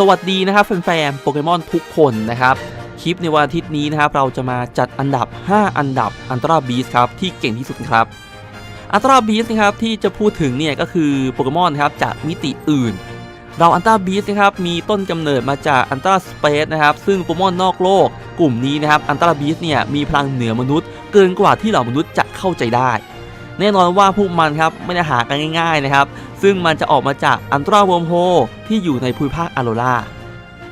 สวัสดีนะครับแฟนๆโปเกมอนทุกคนนะครับ คลิปในวันอาทิตย์นี้นะครับเราจะมาจัดอันดับ 5 อันดับอันตราบีสครับที่เก่งที่สุดครับอันตราบีสนะครับที่จะพูดถึงเนี่ยก็คือโปเกมอนครับจากมิติอื่น เราอันตราบีสนะครับมีต้นกำเนิดมาจากอันตราสเปซนะครับซึ่งโปเกมอนนอกโลก กลุ่มนี้นะครับอันตราบีสเนี่ยมีพลังเหนือมนุษย์ เกินกว่าที่เหล่ามนุษย์จะเข้าใจได้ แน่นอนว่าพวกมันครับไม่ได้หากันง่าย ๆนะครับ ซึ่งมันจะออกมาจากอันตราวอมโฮที่อยู่ในภูมิภาคอโรรา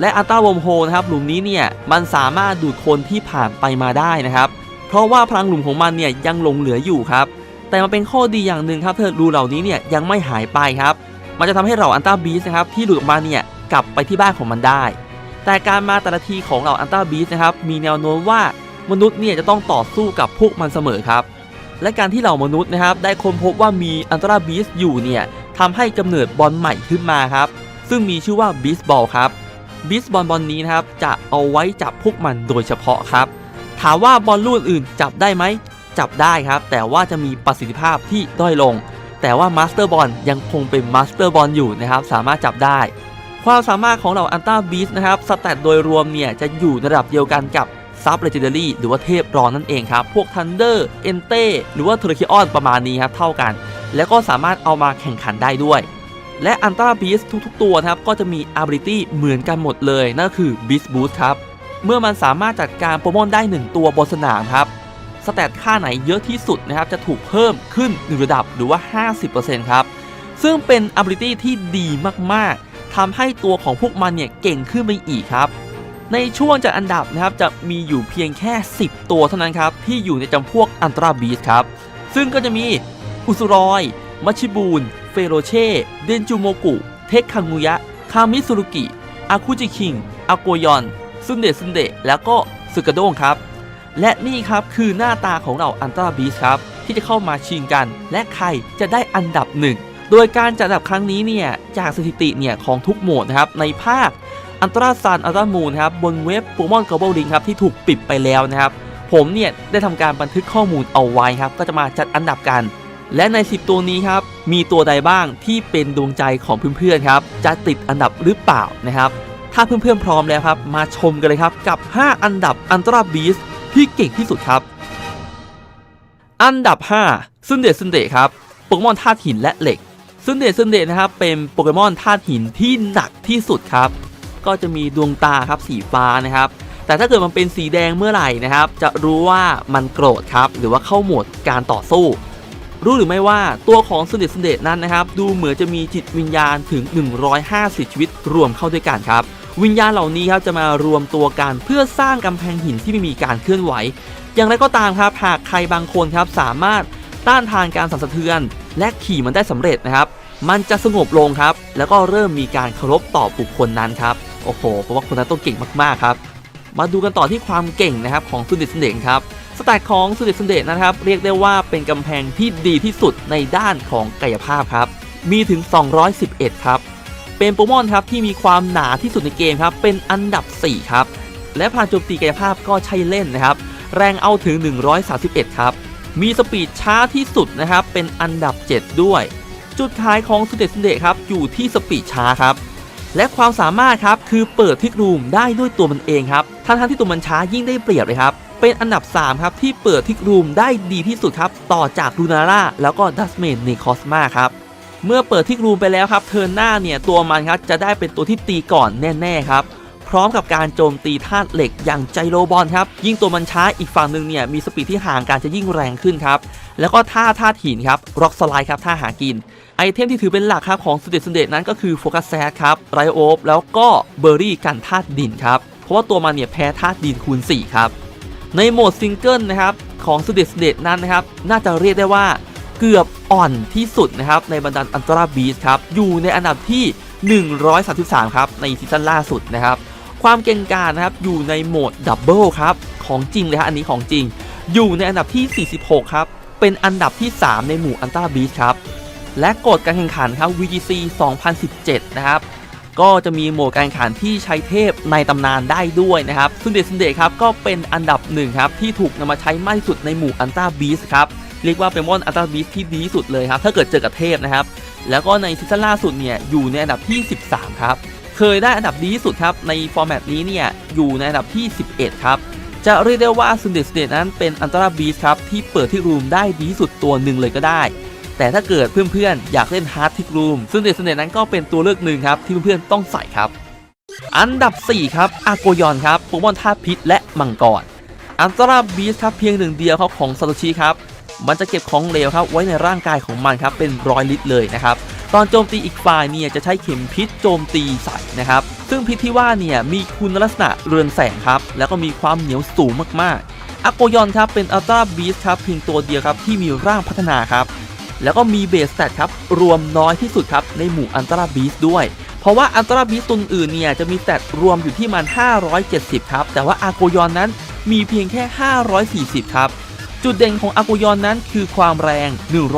และอันตราวอมโฮนะครับหลุมนี้เนี่ยมันสามารถดูดคนที่ผ่านไปมาได้นะครับ เพราะว่าพลังหลุมของมันเนี่ยยังหลงเหลืออยู่ครับแต่มันเป็นข้อดีอย่างหนึ่งครับเธอรูเหล่านี้เนี่ยยังไม่หายไปครับ มันจะทำให้เราอันตราบีสนะครับที่หลุดออกมาเนี่ยกลับไปที่บ้านของมันได้ แต่การมาแต่ละทีของเราอันตราบีสนะครับมีแนวโน้มว่ามนุษย์เนี่ยจะต้องต่อสู้กับพวกมันเสมอครับ และการที่เหล่ามนุษย์นะครับได้ค้นพบว่ามีอันตราบีสอยู่เนี่ย ทำให้กำเนิดบอลใหม่ขึ้นมาครับ ซึ่งมีชื่อว่าบีสบอลครับบีสบอลบอลนี้นะครับจะเอาไว้จับพวกมันโดยเฉพาะครับ ถามว่าบอลลูกอื่นจับได้ไหมจับได้ครับ แต่ว่าจะมีประสิทธิภาพที่ด้อยลง แต่ว่ามาสเตอร์บอลยังคงเป็นมาสเตอร์บอลอยู่นะครับ สามารถจับได้ ความสามารถของเราอันต้าบีสนะครับสแตทโดยรวมเนี่ยจะอยู่ระดับเดียวกันกับซับเลเจนดารี่หรือว่าเทพรองนั่นเองครับ พวกทันเดอร์เอนเต้หรือว่าเทอร์คิออนประมาณนี้ครับ เท่ากัน แล้วก็สามารถเอามาแข่งขันได้ด้วย และอันต้าบีสทุกๆ ตัวนะครับ ก็จะมี ability เหมือนกันหมดเลย นั่นก็คือ Beast Boost ครับ เมื่อมันสามารถจัดการโปเกมอนได้ 1 ตัวบนสนามครับสแตทค่าไหนเยอะที่สุดนะครับ จะถูกเพิ่มขึ้น1ระดับหรือว่า 50%ครับ ซึ่งเป็น ability ที่ดีมากๆทำให้ตัวของพวกมันเนี่ยเก่งขึ้นไปอีกครับในช่วงจัดอันดับนะครับจะมีอยู่เพียงแค่ 10 ตัวเท่านั้นครับ ที่อยู่ในจำพวกอันตราบีสครับ ซึ่งก็จะมี อุสุรอย มัชิบูน เฟโรเช่ เดนจูโมกุ เทคคังุยะ คามิสุรุกิ อาคุจิคิง อาโกยอน ซุนเดะซุนเดะ แล้วก็สึกะโดงครับ และนี่ครับคือหน้าตาของเราอันตราบีสครับ ที่จะเข้ามาชิงกัน และใครจะได้อันดับหนึ่ง โดยการจัดอันดับครั้งนี้เนี่ย จากสถิติเนี่ยของทุกโหมดนะครับ ในภาคอันตราซานอัลตรามูนครับบนเว็บโปเกมอน Global Link ครับที่ถูกปิดไปแล้วนะครับผมเนี่ยได้ทำการบันทึกข้อมูลเอาไว้ครับ ก็จะมาจัดอันดับกัน และใน 10 ตัวนี้ครับ มีตัวใดบ้างที่เป็นดวงใจของเพื่อนๆครับ จะติดอันดับหรือเปล่านะครับ ถ้าเพื่อนๆพร้อมแล้วครับ มาชมกันเลยครับกับ 5 อันดับอันตราบีสที่เก่งที่สุดครับ อันดับ 5 ซึนเดซึนเดครับ โปเกมอนธาตุหินและเหล็ก ซึนเดซึนเดนะครับ เป็นโปเกมอนธาตุหินที่หนักที่สุดครับ ก็จะมีดวงตาครับสีฟ้านะครับแต่ถ้าเกิดมันเป็นสีแดงเมื่อไหร่นะครับ จะรู้ว่ามันโกรธครับ หรือว่าเข้าโหมดการต่อสู้ รู้หรือไม่ว่าตัวของสนเดชสเดชนั้นนะครับ ดูเหมือนจะมีจิตวิญญาณถึง 150 ชีวิตรวมเข้าด้วยกันครับ วิญญาณเหล่านี้ครับจะมารวมตัวกันเพื่อสร้างกำแพงหินที่ไม่มีการเคลื่อนไหว อย่างไรก็ตามครับหากใครบางคนครับสามารถต้านทานการสั่นสะเทือน และขี่มันได้สำเร็จนะครับ มันจะสงบลงครับ แล้วก็เริ่มมีการเคารพต่อบุคคลนั้นครับ โอ้โหเพราะว่าคนนั้นต้องเก่งมากๆครับ มาดูกันต่อที่ความเก่งนะครับของสุนเดชสุนเดครับ สแตทของสุเดชสุเดชนะครับ เรียกได้ว่าเป็นกำแพงที่ดีที่สุดในด้านของกายภาพครับ มีถึง 211 ครับ เป็นโปเกมอนครับที่มีความหนาที่สุดในเกมครับ เป็นอันดับ 4 ครับ และพลังโจมตีกายภาพก็ใช่เล่นนะครับ แรงเอาถึง 131 ครับ มีสปีดช้าที่สุดนะครับ เป็นอันดับ 7 ด้วย จุดขายของสุดเด็ดสุดเด็ดครับอยู่ที่สปีดช้าครับและความสามารถครับคือเปิดทิกรูมได้ด้วยตัวมันเองครับทั้งทที่ตัวมันช้ายิ่งได้เปรียบเลยครับ เป็นอันดับ 3 ครับ ที่เปิดทิกรูมได้ดีที่สุดครับ ต่อจากลูนาร่าแล้วก็ดัสเมนในคอสมาครับ เมื่อเปิดทิกรูมไปแล้วครับ เทิร์นหน้าเนี่ยตัวมันครับจะได้เป็นตัวที่ตีก่อนแน่ ๆ ครับ พร้อมกับการโจมตีธาตุเหล็กอย่างไจโรบอลครับ ยิ่งตัวมันช้าอีกฝั่งหนึ่งเนี่ยมีสปีดที่ห่างกันจะยิ่งแรงขึ้นครับ แล้วก็ท่าธาตุหินครับร็อกสไลด์ครับท่าหากินไอเทมที่ถือเป็นหลักครับของสุดเด็ดสุดเด็ดนั้นก็คือโฟกัสแซดครับไรโอฟแล้วก็เบอร์รี่กันธาตุดินครับเพราะว่าตัวมันเนี่ยแพ้ธาตุดินคูณ4ครับ ในโหมดซิงเกิลนะครับของสุดเด็ดสุดเด็ดนั้นนะครับน่าจะเรียกได้ว่าเกือบอ่อนที่สุดนะครับในบรรดาอันตราบีสครับอยู่ในอันดับที่ 133 ครับในซีซั่นล่าสุดนะครับความเก่งกาจนะครับอยู่ในโหมดดับเบิลครับของจริงเลยฮะอันนี้ของจริง อยู่ในอันดับที่ 46 ครับ เป็นอันดับที่ 3 ในหมู่อันตราบีสครับและกฎการแข่งขันครับ VGC 2017 นะครับ ก็จะมีโหมดการแข่งขันที่ใช้เทพในตำนานได้ด้วยนะครับ ซึ่งเดชเดครับก็เป็นอันดับหนึ่งครับที่ถูกนำมาใช้มากที่สุดในหมู่อันตราบีสครับเรียกว่าเป็นมอนอันตราบีสที่ดีที่สุดเลยครับถ้าเกิดเจอกับเทพนะครับ แล้วก็ในซีซั่นล่าสุดเนี่ยอยู่ในอันดับที่ 13 ครับ เคยได้อันดับดีที่สุดครับ ในฟอร์แมตนี้เนี่ยอยู่ในอันดับที่ 11 ครับ จะเรียกได้ว่าซุนเดสเดนั้นเป็นอันตราบีสครับ ที่เปิดที่รูมได้ดีที่สุดตัวหนึ่งเลยก็ได้ แต่ถ้าเกิดเพื่อนๆ อยากเล่นฮาร์ดทิกรูมซึ่งเดสเนนั้นก็เป็นตัวเลือกหนึ่งครับ ที่เพื่อนๆ ต้องใส่ครับ อันดับ 4 ครับอาโกยอนครับโปเกมอนธาตุพิษและมังกรอันตราบีสครับเพียงหนึ่งเดียวครับของซาโตชิครับมันจะเก็บของเหลวครับไว้ในร่างกายของมันครับเป็นร้อยลิตรเลยนะครับตอนโจมตีอีกฝ่ายเนี่ยจะใช้เข็มพิษโจมตีใส่นะครับซึ่งพิษที่ว่าเนี่ยมีคุณลักษณะเรืองแสงครับแล้วก็มีความเหนียวสูงมากๆอาโกยอนครับเป็นอัลตราบีสครับเพียงตัวเดียวครับที่มีร่างพัฒนาครับ แล้วก็มีเบสแตทครับ รวมน้อยที่สุดครับ ในหมู่อันตราบีสด้วย เพราะว่าอันตราบีสตัวอื่นเนี่ย จะมีแตทรวมอยู่ที่มัน 570 ครับ แต่ว่าอาโกยอนนั้นมีเพียงแค่ 540 ครับ จุดเด่นของอาโกยอนนั้นคือความแรง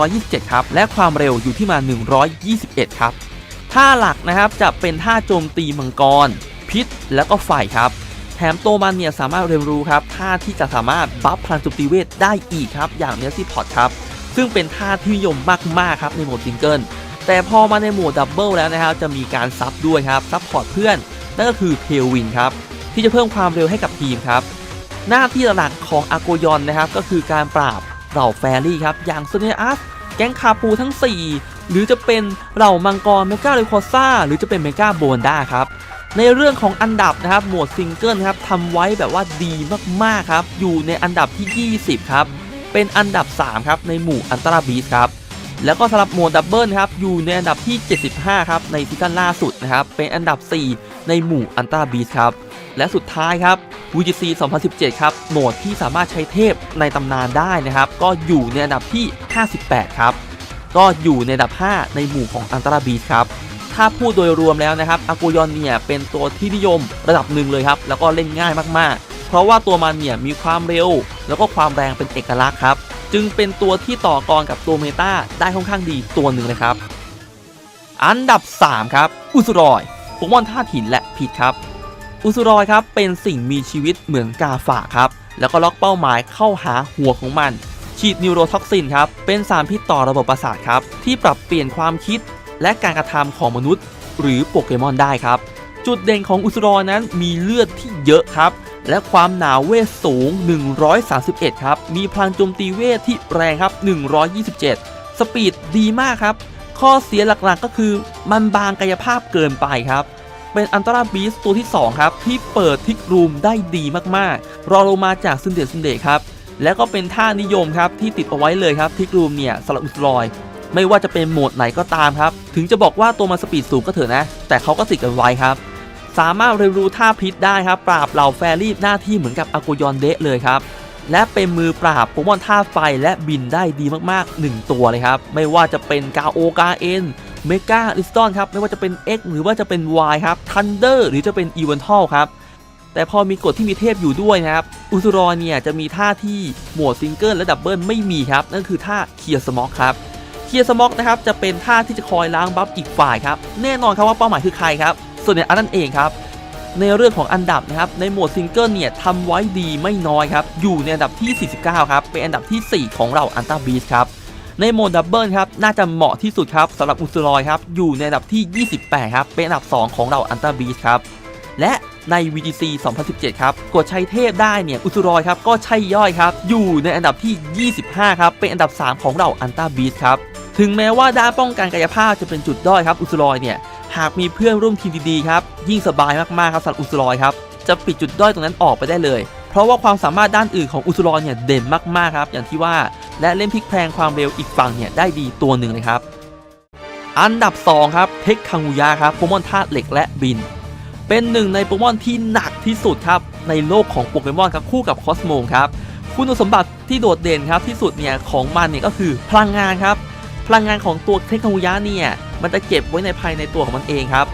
127 ครับ และความเร็วอยู่ที่มา 121 ครับท่าหลักนะครับจะเป็นท่าโจมตีมังกร พิษแล้วก็ไฟครับแถมตัวมันเนี่ยสามารถเรียนรู้ครับท่าที่จะสามารถบัฟพลังจมตีเวทได้อีกครับ อย่างเนสซี่พอตครับ ซึ่งเป็นท่าที่นิยมมากๆครับในโหมดซิงเกิลแต่พอมาในโหมดดับเบิลแล้วนะครับจะมีการซับด้วยครับซับพอร์ตเพื่อน นั่นก็คือเทลวินครับที่จะเพิ่มความเร็วให้กับทีมครับหน้าที่หลักของอาโกยอนนะครับก็คือการปราบเหล่าแฟรี่ครับอย่างโซเนียอัสแก๊งคาปูทั้ง 4 หรือจะเป็นเหล่ามังกรเมกาเลโคซ่าหรือจะเป็นเมกาโบนด้าครับในเรื่องของอันดับนะครับโหมดซิงเกิลครับทำไว้แบบว่าดีมากๆครับอยู่ในอันดับที่ 20 ครับ เป็นอันดับ 3 ครับในหมู่อันตราบีสครับแล้วก็สำหรับหมดดับเบิลครับอยู่ในอันดับที่ 75 ครับในซีซั่นล่าสุดนะครับเป็นอันดับ 4 ในหมู่อันตราบีสครับและสุดท้ายครับ VGC 2017 ครับโหมดที่สามารถใช้เทพในตำนานได้นะครับ ก็อยู่ในอันดับที่ 58 ครับ ก็อยู่ในอันดับ 5 ในหมู่ของอันตราบีสครับถ้าพูดโดยรวมแล้วนะครับอากูยอนเนี่ยเป็นตัวที่นิยมระดับหนึ่งเลยครับแล้วก็เล่นง่ายมากๆ เพราะว่าตัวมันเนี่ยมีความเร็ว แล้วก็ความแรงเป็นเอกลักษณ์ครับ จึงเป็นตัวที่ต่อกรกับตัวเมตาได้ค่อนข้างดีตัวหนึ่งเลยครับ อันดับ 3 ครับ อุสุรอยโปเกมอนธาตุหินและพิษครับ อุสุรอยครับเป็นสิ่งมีชีวิตเหมือนกาฝากครับ แล้วก็ล็อกเป้าหมายเข้าหาหัวของมันฉีดนิวโรท็อกซินครับ เป็นสารพิษต่อระบบประสาทครับ ที่ปรับเปลี่ยนความคิด และการกระทำของมนุษย์ หรือโปเกมอนได้ครับ จุดเด่นของอุสรอยนั้นมีเลือดที่เยอะครับ และความหนาเวทสูง 131 ครับ มีพลังโจมตีเวทที่แรงครับ 127 สปีดดีมากครับ ข้อเสียหลักๆก็คือมันบางกายภาพเกินไปครับ เป็นอันตราบีสตัวที่ 2 ครับ ที่เปิดทิกรูมได้ดีมากๆ รอลงมาจากซึนเดชซึนเดชครับ แล้วก็เป็นท่านิยมครับที่ติดเอาไว้เลยครับทิกรูมเนี่ยสำหรับอุสรอยไม่ว่าจะเป็นโหมดไหนก็ตามครับ ถึงจะบอกว่าตัวมันสปีดสูงก็เถอะนะ แต่เขาก็ติดกันไว้ครับ สามารถเรียนรู้ท่าพิษได้ครับ ปราบเหล่าแฟรี่หน้าที่เหมือนกับอากูยอนเดะเลยครับและเป็นมือปราบโปเกมอนท่าไฟและบินได้ดีมากๆ 1 ตัวเลยครับ ไม่ว่าจะเป็นกาโอกาเอ็นเมกาลิสตอนครับ ไม่ว่าจะเป็น X หรือว่าจะเป็น Y ครับทันเดอร์หรือจะเป็นอีเวนทัลครับ แต่พอมีกฎที่มีเทพอยู่ด้วยนะครับ อุซุรอเนี่ยจะมีท่าที่หมวดซิงเกิลและดับเบิลไม่มีครับ นั่นคือท่าเคียร์สม็อกครับเคียร์สม็อกนะครับจะเป็นท่าที่จะคอยล้างบัฟอีกฝ่ายครับแน่นอนครับว่าเป้าหมายคือใครครับ ส่วนในอันนั้นเองครับในเรื่องของอันดับนะครับในโหมดซิงเกิลเนี่ยทำไว้ดีไม่น้อยครับอยู่ในอันดับที่ 49 ครับเป็นอันดับที่ 4 ของเราอันตาบีสครับในโหมดดับเบิลครับน่าจะเหมาะที่สุดครับสำหรับอุสรอยครับอยู่ในอันดับที่ 28 ครับเป็นอันดับ 2 ของเราอันตาบีสครับและใน VGC 2017 ครับกดใช้เทพได้เนี่ยอุสรอยครับก็ใช่ย่อยครับอยู่ในอันดับที่ 25 ครับเป็นอันดับ 3 ของเราอันตาบีสครับถึงแม้ว่าด้านป้องกันกายภาพจะเป็นจุดด้อยครับอุสรอยเนี่ย หากมีเพื่อนร่วมทีมดีๆครับยิ่งสบายมากๆครับสำหรับอุสรอยครับจะปิดจุดด้อยตรงนั้นออกไปได้เลย เพราะว่าความสามารถด้านอื่นของอุสรอยเนี่ยเด่นมากๆครับอย่างที่ว่าและเล่นพลิกแพลงความเร็วอีกฝั่งเนี่ยได้ดีตัวหนึ่งเลยครับอันดับ 2 ครับเทคคังุยะครับโปเกมอนธาตุเหล็กและบิน เป็นหนึ่งในโปเกมอนที่หนักที่สุดครับในโลกของโปเกมอนครับคู่กับคอสโมครับคุณสมบัติที่โดดเด่นครับที่สุดเนี่ยของมันเนี่ยก็คือพลังงานครับ พลังงานของตัวเทคโนโลยีเนี่ย มันจะเก็บไว้ในภายในตัวของมันเองครับ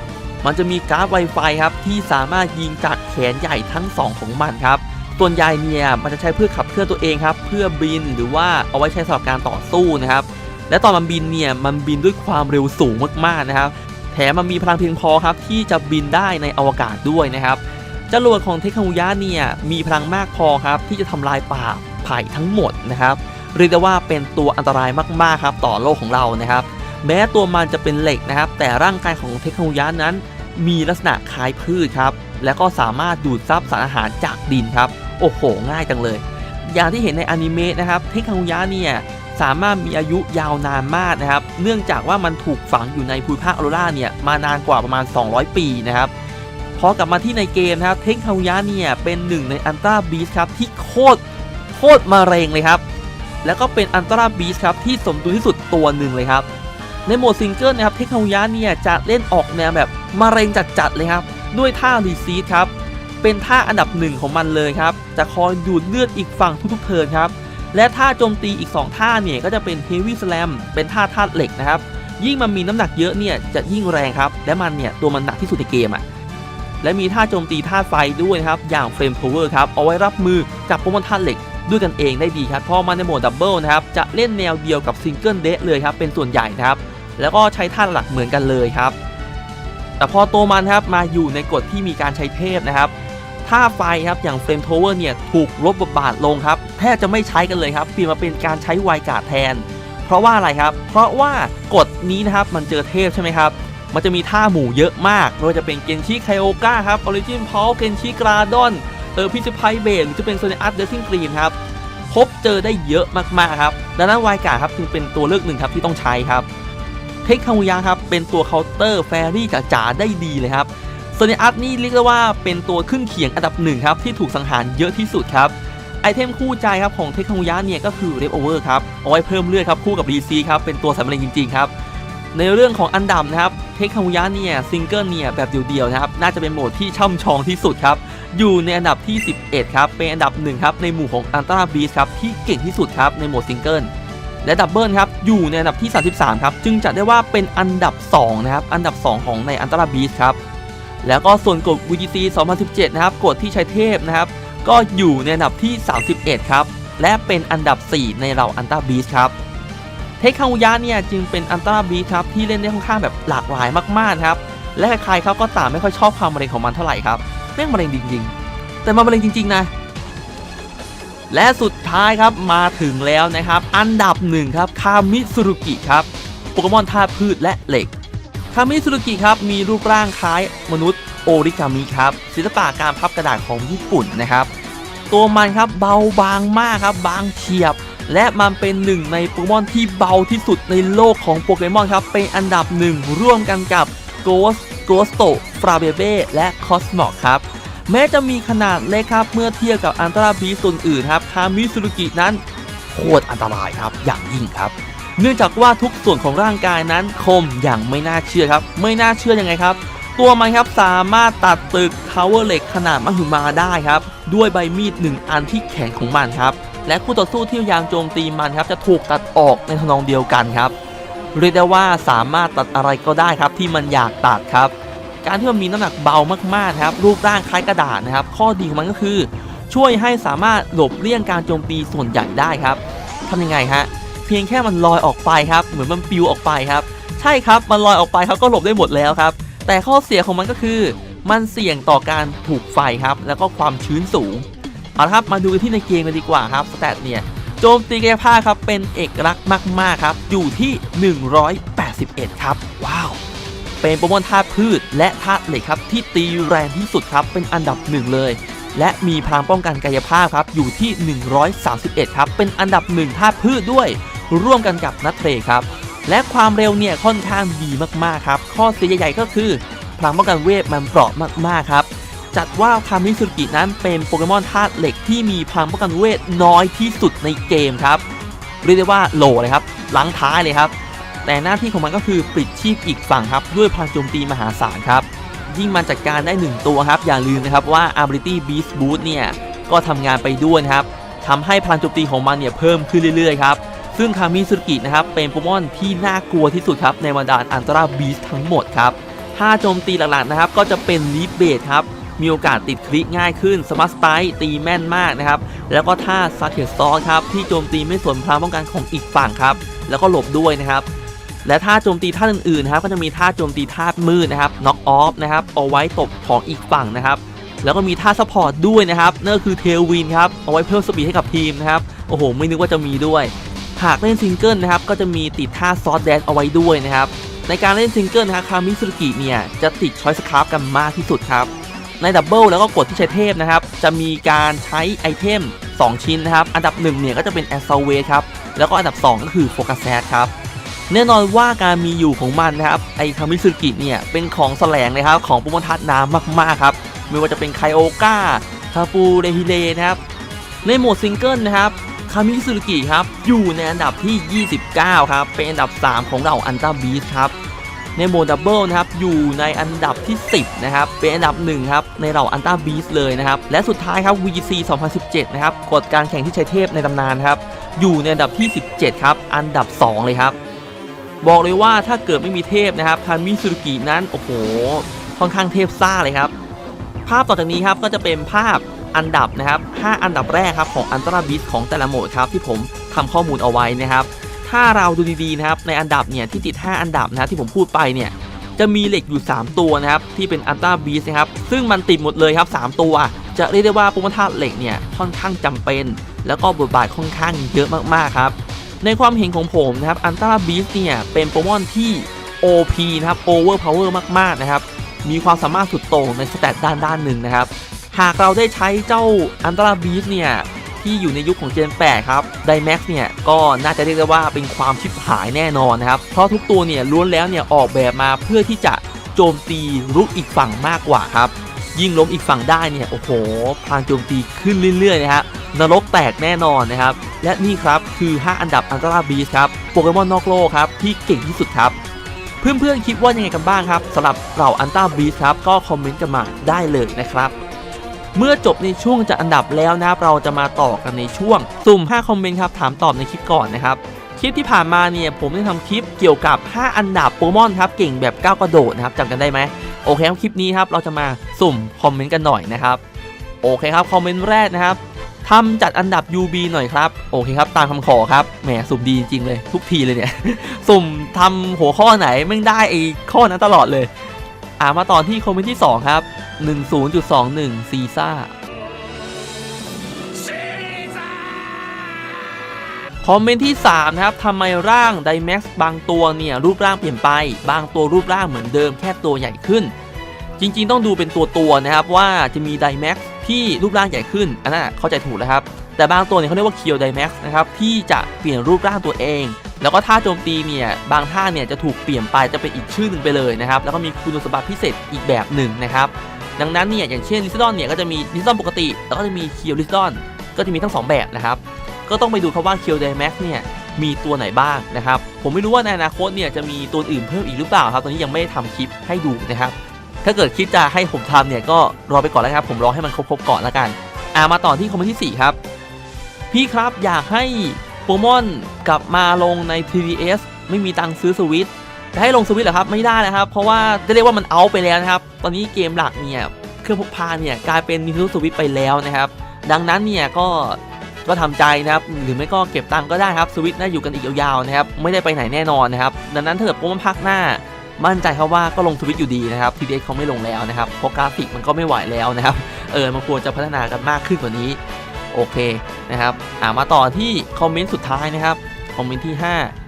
มันจะมีการ์ด Wi-Fi ครับที่สามารถยิงจากแขนใหญ่ทั้ง 2 ของมันครับส่วนใหญ่เนี่ยมันจะใช้เพื่อขับเคลื่อนตัวเองครับเพื่อบินหรือว่าเอาไว้ใช้สำหรับการต่อสู้นะครับ และตอนมันบินเนี่ยมันบินด้วยความเร็วสูงมากๆนะครับ แถมมันมีพลังเพียงพอครับที่จะบินได้ในอวกาศด้วยนะครับจรวดของเทคโนโลยีเนี่ยมีพลังมากพอครับที่จะทำลายป่าไผ่ทั้งหมดนะครับ เรียกได้ว่าเป็นตัวอันตรายมากๆครับต่อโลกของเรานะครับ แม้ตัวมันจะเป็นเหล็กนะครับ แต่ร่างกายของเทคโนโลยีนั้น มีลักษณะคล้ายพืชครับ แล้วก็สามารถดูดซับสารอาหารจากดินครับ โอ้โห ง่ายจังเลย อย่างที่เห็นในอนิเมะนะครับ เทคคังยะเนี่ยสามารถมีอายุยาวนานมากนะครับ เนื่องจากว่ามันถูกฝังอยู่ในภูมิภาคออโรราเนี่ยมานานกว่าประมาณ 200 ปีนะครับพอกลับมาที่ในเกมนะครับ เทคคังยะเนี่ยเป็นหนึ่งในอันตราบีสครับที่โคตรโคตรมาเร็งเลยครับ แล้วก็เป็นอันตราบีสครับที่สมดุลที่สุดตัวหนึ่งเลยครับ ในโหมดซิงเกิลนะครับเทคโนโลยีเนี่ยจะเล่นออกแนวแบบมาเร็งจัดๆเลยครับ ด้วยท่ารีซีดครับ เป็นท่าอันดับหนึ่งของมันเลยครับ จะคอยดูดเลือดอีกฝั่งทุกๆเทิร์นครับ และท่าโจมตีอีก 2 ท่าเนี่ยก็จะเป็นเฮฟวี่สแลมเป็นท่าธาตุเหล็กนะครับ ยิ่งมันมีน้ำหนักเยอะเนี่ยจะยิ่งแรงครับ และมันเนี่ยตัวมันหนักที่สุดในเกมอะและมีท่าโจมตีธาตุไฟด้วยนะครับ อย่างเฟรมโ o เวอร์ครับ เอาไว้รับมือกับโปรโมชั่นเหล็ก ด้วยกันเองได้ดีครับพราะมันในโหมดดับเบิลนะครับจะเล่นแนวเดียวกับซิงเกิลเดะเลยครับเป็นส่วนใหญ่นะครับแล้วก็ใช้ท่าหลักเหมือนกันเลยครับ แต่พอโตมันครับมาอยู่ในกฎที่มีการใช้เทพนะครับท่าไฟครับอย่างเฟรมโ o เวอร์เนี่ยถูกลดบทบาทลงครับแทบจะไม่ใช้กันเลยครับเปลี่ยนมาเป็นการใช้ไวการ์ดแทน เพราะว่าอะไรครับ เพราะว่ากฎนี้นะครับมันเจอเทพใช่ไหมครับมันจะมีท่าหมู่เยอะมากไม่ว่าจะเป็นเกนชิไคโอกาครับออริจินพอลเกนชิกราดอน เออพิซไพเบนหรือจะเป็นโซเนอัสเดซิ่งกรีนครับพบเจอได้เยอะมากๆครับดังนั้นไวการ์ดครับจึงเป็นตัวเลือกหนึ่งครับที่ต้องใช้ครับ เทคคังุยะครับเป็นตัวเคาน์เตอร์แฟรี่จ๋าได้ดีเลยครับโซเนอัสนี่เรียกได้ว่าเป็นตัวขึ้นเขียงอันดับหนึ่งครับที่ถูกสังหารเยอะที่สุดครับไอเทมคู่ใจครับของเทคคังุยะเนี่ยก็คือเรฟโอเวอร์ครับเอาไว้เพิ่มเลือดครับคู่กับรีซีครับเป็นตัวสำเร็จจริงๆครับ ในเรื่องของอันดับนะครับเทคคังุยะเนี่ยซิงเกิลเนี่ยแบบเดียวๆนะครับน่าจะเป็นโหมดที่ช่ำชองที่สุดครับอยู่ในอันดับที่ 11 ครับ เป็นอันดับหนึ่งครับในหมู่ของอันตราบีสครับที่เก่งที่สุดครับในโหมดซิงเกิลและดับเบิลครับอยู่ในอันดับที่ 33 ครับ จึงจัดได้ว่าเป็นอันดับ 2 นะครับ อันดับ 2 ของในอันตราบีสครับ แล้วก็ส่วนกฎ VGC 2017 นะครับกฎที่ใช้เทพนะครับ ก็อยู่ในอันดับที่ 31 ครับ และเป็นอันดับ 4 ในเราอันตราบีสครับ เทคคังุยะเนี่ยจึงเป็นอันตราบีครับที่เล่นได้ค่อนข้างแบบหลากหลายมากๆครับและใครๆเขาก็ต่างไม่ค่อยชอบความมะเร็งของมันเท่าไหร่ครับแม่งมะเร็งจริง ๆ แต่มันมะเร็งจริง ๆ นะ และสุดท้ายครับมาถึงแล้วนะครับ อันดับหนึ่งครับคามิสุรุกิครับโปเกมอนธาตุพืชและเหล็กคามิสุรุกิครับมีรูปร่างคล้ายมนุษย์โอริกามิครับศิลปะการพับกระดาษของญี่ปุ่นนะครับ ตัวมันครับเบาบางมากครับบางเฉียบ และมันเป็นหนึ่งในโปเกมอนที่เบาที่สุดในโลกของโปเกมอนครับ เป็นอันดับหนึ่งร่วมกันกับ Ghost Ghost f r a b e b e และ Cosmog ครับ แม้จะมีขนาดเล็กครับ เมื่อเทียบกับอันตราบีสตัวอื่นครับคามิสุรุกินั้นโคตรอันตรายครับอย่างยิ่งครับ เนื่องจากว่าทุกส่วนของร่างกายนั้นคมอย่างไม่น่าเชื่อครับ ไม่น่าเชื่อยังไงครับ ตัวมันครับสามารถตัดตึกทาวเวอร์เหล็กขนาดมหึมาได้ครับ ด้วยใบมีดหนึ่งอันที่แข็งของมันครับ และคู่ต่อสู้ที่พยายามโจมตีมันครับจะถูกตัดออกในทนองเดียวกันครับ เรียกได้ว่าสามารถตัดอะไรก็ได้ครับที่มันอยากตัดครับ การที่มันมีน้ำหนักเบามากๆครับรูปร่างคล้ายกระดาษนะครับ ข้อดีของมันก็คือ ช่วยให้สามารถหลบเลี่ยงการโจมตีส่วนใหญ่ได้ครับทำยังไงฮะเพียงแค่มันลอยออกไปครับ เหมือนมันปิวออกไปครับ ใช่ครับมันลอยออกไปครับก็หลบได้หมดแล้วครับ แต่ข้อเสียของมันก็คือ มันเสี่ยงต่อการถูกไฟครับ แล้วก็ความชื้นสูง เอาละครับมาดูกันที่ในเกมกันดีกว่าครับสแตทเนี่ยโจมตีกายภาพครับเป็นเอกลักษณ์มาก ๆ ครับ อยู่ที่ 181 ครับ ว้าว เป็นโปรโมนธาตุพืชและธาตุเหล็กครับ ที่ตีแรงที่สุดครับ เป็นอันดับหนึ่งเลย และมีพลังป้องกันกายภาพครับ อยู่ที่ 131 ครับ เป็นอันดับหนึ่งธาตุพืชด้วย ร่วมกันกับนัทเทรครับ และความเร็วเนี่ยค่อนข้างดีมาก ๆ ครับ ข้อเสียใหญ่ๆก็คือพลังป้องกันเวทมันเปราะมาก ๆ ครับ จัดว่าคามิสุกินั้นเป็นโปเกมอนธาตุเหล็กที่มีพลังป้องกันเวทน้อยที่สุดในเกมครับ เรียกได้ว่าโหลเลยครับหลังท้ายเลยครับ แต่หน้าที่ของมันก็คือปลิดชีพอีกฝั่งครับ ด้วยพลังโจมตีมหาศาลครับ ยิ่งมันจัดการได้ 1 ตัวครับ อย่าลืมนะครับว่า Ability Beast Boost เนี่ยก็ทำงานไปด้วยครับทำให้พลังโจมตีของมันเนี่ยเพิ่มขึ้นเรื่อยๆครับซึ่งคามิสุกินะครับเป็นโปเกมอนที่น่ากลัวที่สุดครับในบรรดาอันตราบีสทั้งหมดครับท่าโจมตีหลักๆนะครับก็จะเป็นลีเบดครับ มีโอกาสติดคลิกง่ายขึ้นสมาร์ทสไตตีแม่นมากนะครับ แล้วก็ท่าซักเกตซอสครับที่โจมตีไม่สวนพลังป้องกันของอีกฝั่งครับ แล้วก็หลบด้วยนะครับ และท่าโจมตีท่าอื่นๆนะครับก็จะมีท่าโจมตีท่ามืดนะครับน็อกออฟนะครับเอาไว้ตบของอีกฝั่งนะครับแล้วก็มีท่าซัพพอร์ตด้วยนะครับนั่นก็คือเทลวินครับเอาไว้เพิ่มสปีดให้กับทีมนะครับโอ้โห ไม่นึกว่าจะมีด้วยหากเล่นซิงเกิลนะครับก็จะมีติดท่าซอสแดนเอาไว้ด้วยนะครับในการเล่นซิงเกิลนะครับคามิสุกิเนี่ยจะติดช้อยสครับกันมากที่สุดครับ ในดับเบิลแล้วก็กดที่ใช้เทพนะครับ จะมีการใช้ไอเทม 2 ชิ้นนะครับ อันดับ 1 เนี่ยก็จะเป็นแอสซเวครับ แล้วก็อันดับ 2 ก็คือโฟกัสแซครับ แน่นอนว่าการมีอยู่ของมันนะครับ ไอคามิสุกิเนี่ย เป็นของแสลงเลยครับ ของปุมทัศน้ำมาก ๆ ครับ ไม่ว่าจะเป็นไคโอกาคาปูเดฮิเลนะครับ ในโหมดซิงเกิลนะครับคามิสุกิครับ อยู่ในอันดับที่ 29 ครับ เป็นอันดับ 3 ของเราอันตาบีสครับ ในโหมดดับเบิลนะครับอยู่ในอันดับที่ 10 นะครับ เป็นอันดับ1ครับในเราอันต a าบีสเลยนะครับ และสุดท้ายครับ VGC 2017 นะครับกฎการแข่งที่ใช้เทพในตำนานครับ อยู่ในอันดับที่ 17 ครับ อันดับ 2 เลยครับ บอกเลยว่าถ้าเกิดไม่มีเทพนะครับคานมิสุรุกินั้น โอ้โห ค่อนข้างเทพซ่าเลยครับ ภาพต่อจากนี้ครับก็จะเป็นภาพอันดับนะครับ 5 อันดับแรกครับของอันตราบิสของแต่ละโหมดครับที่ผมทำข้อมูลเอาไว้นะครับ ถ้าเราดูดีๆนะครับในอันดับเนี่ยที่ติด 5 อันดับนะบที่ผมพูดไปเนี่ยจะมีเหล็กอยู่ 3 ตัวนะครับที่เป็นอันตราบิสนะครับซึ่งมันติดหมดเลยครับ 3 ตัว จะเรียกได้ว่าปุมธาตุเหล็กเนี่ยค่อนข้างจำเป็น แล้วก็บทบาทค่อนข้างเยอะมากๆครับ ในความเห็นของผมนะครับอันตราบิสเนี่ยเป็นโปเกมอนที่ OP นะครับ Over Power มากๆนะครับมีความสามารถสุดโต่งในสแตทด้านด้านหนึ่งนะครับหากเราได้ใช้เจ้าอันตราบีสเนี่ย ที่อยู่ในยุคของเจน8ครับไดแม็กเนี่ยก็น่าจะเรียกได้ว่าเป็นความชิบหายแน่นอนนะครับ เพราะทุกตัวเนี่ยล้วนแล้วเนี่ยออกแบบมาเพื่อที่จะโจมตีรุกอีกฝั่งมากกว่าครับ ยิ่งล้มอีกฝั่งได้เนี่ยโอ้โหพลังโจมตีขึ้นเรื่อยๆนะฮะนรกแตกแน่นอนนะครับ และนี่ครับคือ 5 อันดับอันตราบีสครับโปเกมอนนอกโลกครับที่เก่งที่สุดครับเพื่อนๆคิดว่ายังไงกันบ้างครับสำหรับเราอันต้าบีสครับก็คอมเมนต์กันมาได้เลยนะครับ เมื่อจบในช่วงจัดอันดับแล้วนะครับเราจะมาต่อกันในช่วง สุ่ม 5 คอมเมนต์ครับถามตอบในคลิปก่อนนะครับคลิปที่ผ่านมาเนี่ยผมได้ทำคลิปเกี่ยวกับ 5 อันดับโปเกมอนครับเก่งแบบก้าวกระโดดนะครับจำกันได้ไหมโอเคครับคลิปนี้ครับเราจะมาสุ่มคอมเมนต์กันหน่อยนะครับโอเคครับคอมเมนต์แรกนะครับทำจัดอันดับ UB หน่อยครับโอเคครับตามคำขอครับแหมสุ่มดีจริงเลย ทุกทีเลยเนี่ย สุ่มทำหัวข้อไหนไม่ได้ไอ้ข้อนั้นตลอดเลย อ่ามาต่อที่คอมเมนต์ที่ 2 ครับ 10.21 ซีซ่าคอมเมนต์ที่ 3 นะครับทำไมร่างไดแม็กซ์บางตัวเนี่ย รูปร่างเปลี่ยนไป บางตัวรูปร่างเหมือนเดิมแค่ตัวใหญ่ขึ้น จริงๆ ต้องดูเป็นตัวตัวนะครับว่าจะมีไดแม็กซ์ที่รูปร่างใหญ่ขึ้น อันนั้นเข้าใจถูกแล้วครับ แต่บางตัวเนี่ยเขาเรียกว่าเคียวไดแม็กซ์นะครับ ที่จะเปลี่ยนรูปร่างตัวเอง แล้วก็ท่าโจมตีเนี่ยบางท่าเนี่ยจะถูกเปลี่ยนไปจะเป็นอีกชื่อหนึ่งไปเลยนะครับแล้วก็มีคุณสมบัติพิเศษอีกแบบหนึ่งนะครับดังนั้นเนี่ยอย่างเช่นลิซดอนเนี่ยก็จะมีลิซดอนปกติ แล้วก็จะมีเคียวลิซดอนก็จะมีทั้งสองแบบนะครับก็ต้องไปดูครับว่าเคียวไดแม็กเนี่ยมีตัวไหนบ้างนะครับผมไม่รู้ว่าในอนาคตเนี่ยจะมีตัวอื่นเพิ่มอีกหรือเปล่าครับตอนนี้ยังไม่ได้ทำคลิปให้ดูนะครับถ้าเกิดคิดจะให้ผมทำเนี่ยก็รอไปก่อนแล้วครับผมรอให้มันครบๆก่อนแล้วกันอ่ามาต่อที่คอมเมนต์ที่4ครับพี่ครับอยากให้ โปมอนกลับมาลงใน 3DS ไม่มีตังค์ซื้อสวิตจะให้ลงสวิตเหรอครับไม่ได้นะครับ เพราะว่าจะเรียกว่ามันเอาไปแล้วนะครับ ตอนนี้เกมหลักเนี่ยเครื่องพกพาเนี่ยกลายเป็น Nintendo Switch ไปแล้วนะครับ ดังนั้นเนี่ยก็ก็ทำใจนะครับ หรือไม่ก็เก็บตังค์ก็ได้ครับสวิตน่าอยู่กันอีกยาวๆนะครับ ไม่ได้ไปไหนแน่นอนนะครับ ดังนั้นถ้าเกิดโปมอนภาคหน้า มั่นใจครับว่าก็ลงสวิตอยู่ดีนะครับ TDS เขาไม่ลงแล้วนะครับเพราะกราฟิกมันก็ไม่ไหวแล้วนะครับ เออมันควรจะพัฒนากันมากขึ้นกว่านี้ โอเค นะครับอ่ามาต่อที่คอมเมนต์สุดท้ายนะครับคอมเมนต์ที่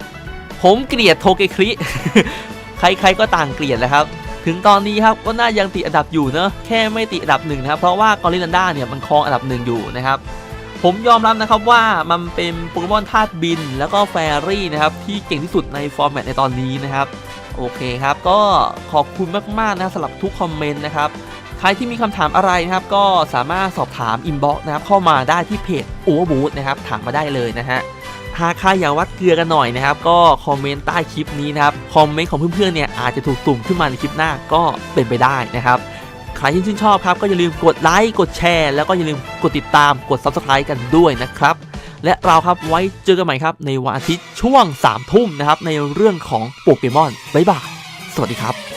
5 ผมเกลียดโทเกคริใครๆก็ต่างเกลียดแหละครับ ถึงตอนนี้ครับก็น่ายังติดอันดับอยู่เนอะแค่ไม่ติดอันดับหนึ่งนะครับเพราะว่ากอริลันด้าเนี่ยมันครองอันดับหนึ่งอยู่นะครับผมยอมรับนะครับว่ามันเป็นโปเกมอนธาตุบิน แล้วก็แฟรี่นะครับที่เก่งที่สุดในฟอร์แมตในตอนนี้นะครับโอเคครับก็ขอบคุณมากๆนะสำหรับทุกคอมเมนต์นะครับ รที่มีคำถามอะไรนะครับ ก็สามารถสอบถามอินบ็อกซ์นะครับเข้ามาได้ที่เพจโอเวอร์บูนะครับถามมาได้เลยนะฮะหากใครอยากวัดเกลือกันหน่อยนะครับ ก็คอมเมนต์ใต้คลิปนี้นะครับคอมเมนต์ของเพื่อนๆเนี่ยอาจจะถูกสุ่มขึ้นมาในคลิปหน้าก็เป็นไปได้นะครับใครที่ชื่นชอบครับก็อย่าลืมกดไลค์กดแชร์แล้วก็อย่าลืมกดติดตามกด Subscribe กันด้วยนะครับ และเราครับไว้เจอกันใหม่ครับ ในวันอาทิตย์ช่วง3ทุ่มนะครับในเรื่องของโปเกมอนบ๊ายบายสวัสดีครับ